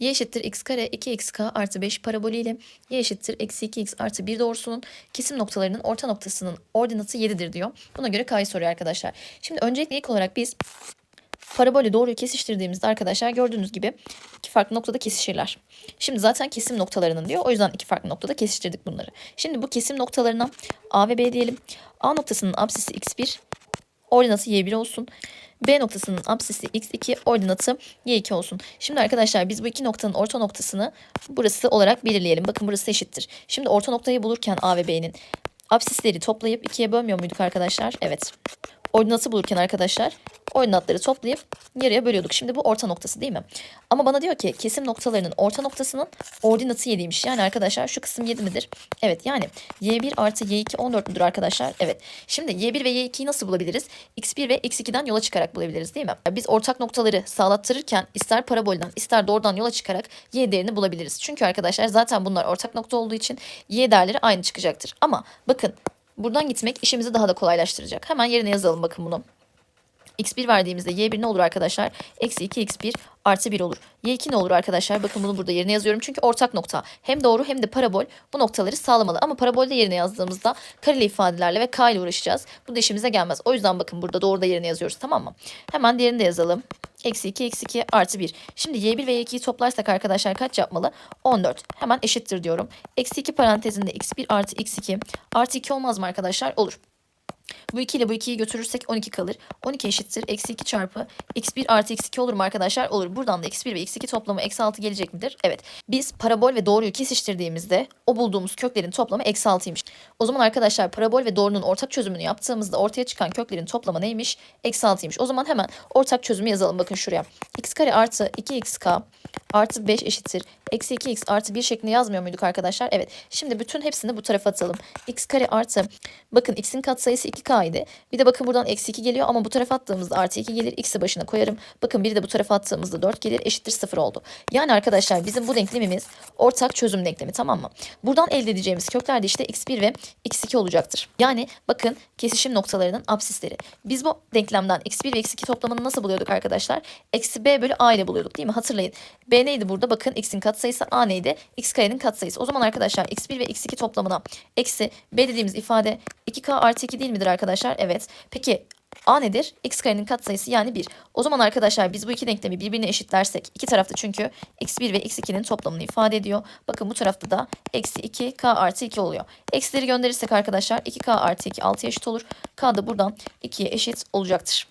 y eşittir x kare 2xk artı 5 parabolüyle y eşittir eksi 2x artı 1 doğrusunun kesim noktalarının orta noktasının ordinatı 7'dir diyor. Buna göre k'yı soruyor arkadaşlar. Şimdi öncelikle ilk olarak biz parabolü doğruyu kesiştirdiğimizde arkadaşlar gördüğünüz gibi iki farklı noktada kesişirler. Şimdi zaten kesim noktalarının diyor. O yüzden iki farklı noktada kesiştirdik bunları. Şimdi bu kesim noktalarına A ve B diyelim. A noktasının apsisi x1, ordinatı y1 olsun. B noktasının apsisi x2, ordinatı y2 olsun. Şimdi arkadaşlar biz bu iki noktanın orta noktasını burası olarak belirleyelim. Bakın burası eşittir. Şimdi orta noktayı bulurken A ve B'nin apsisleri toplayıp ikiye bölmüyor muyduk arkadaşlar? Evet. Ordinatı bulurken arkadaşlar ordinatları toplayıp yarıya bölüyorduk. Şimdi bu orta noktası değil mi? Ama bana diyor ki kesim noktalarının orta noktasının ordinatı 7'ymiş. Yani arkadaşlar şu kısım 7 midir? Evet yani y1 artı y2 14 müdür arkadaşlar? Evet. Şimdi y1 ve y2'yi nasıl bulabiliriz? x1 ve x2'den yola çıkarak bulabiliriz değil mi? Biz ortak noktaları sağlattırırken ister parabolden ister doğrudan yola çıkarak y değerini bulabiliriz. Çünkü arkadaşlar zaten bunlar ortak nokta olduğu için y değerleri aynı çıkacaktır. Ama bakın buradan gitmek işimizi daha da kolaylaştıracak. Hemen yerine yazalım bakın bunu. X1 verdiğimizde y1 ne olur arkadaşlar? Eksi 2 x1 artı 1 olur. y2 ne olur arkadaşlar? Bakın bunu burada yerine yazıyorum. Çünkü ortak nokta hem doğru hem de parabol bu noktaları sağlamalı. Ama parabolde yerine yazdığımızda kareli ifadelerle ve k ile uğraşacağız. Bu da işimize gelmez. O yüzden bakın burada doğru da yerine yazıyoruz tamam mı? Hemen diğerini de yazalım. Eksi 2 eksi 2 artı 1. Şimdi y1 ve y2'yi toplarsak arkadaşlar kaç yapmalı? 14. Hemen eşittir diyorum. Eksi 2 parantezinde x1 artı x2 artı 2 olmaz mı arkadaşlar? Olur. Bu 2 ile bu 2'yi götürürsek 12 kalır. 12 eşittir. Eksi 2 çarpı x1 artı x2 olur mu arkadaşlar? Olur. Buradan da x1 ve x2 toplamı eksi 6 gelecek midir? Evet. Biz parabol ve doğruyu kesiştirdiğimizde o bulduğumuz köklerin toplamı eksi 6'ymış. O zaman arkadaşlar parabol ve doğrunun ortak çözümünü yaptığımızda ortaya çıkan köklerin toplamı neymiş? Eksi 6'ymış. O zaman hemen ortak çözümü yazalım. Bakın şuraya. x kare artı 2xk artı 5 eşittir. Eksi 2x artı 1 şeklinde yazmıyor muyduk arkadaşlar? Evet. Şimdi bütün hepsini bu tarafa atalım. x kare artı bakın x'in katsayısı 2k idi. Bir de bakın buradan eksi 2 geliyor ama bu tarafa attığımızda artı 2 gelir. x'i başına koyarım. Bakın bir de bu tarafa attığımızda 4 gelir. Eşittir 0 oldu. Yani arkadaşlar bizim bu denklemimiz ortak çözüm denklemi tamam mı? Buradan elde edeceğimiz kökler de işte x1 ve x2 olacaktır. Yani bakın kesişim noktalarının absisleri. Biz bu denklemden x1 ve x2 toplamını nasıl buluyorduk arkadaşlar? Eksi b bölü a ile buluyorduk değil mi? Hatırlayın. b neydi burada? Bakın x'in katsayısı a neydi? x karenin katsayısı. O zaman arkadaşlar x1 ve x2 toplamına eksi b dediğimiz ifade 2k artı 2 değil midir arkadaşlar? Evet. Peki A nedir? X karenin katsayısı yani 1. O zaman arkadaşlar biz bu iki denklemi birbirine eşitlersek iki tarafta çünkü x1 ve x2'nin toplamını ifade ediyor. Bakın bu tarafta da eksi 2k artı 2 oluyor. Eksileri gönderirsek arkadaşlar 2k artı 2 6'ya eşit olur. K da buradan 2'ye eşit olacaktır.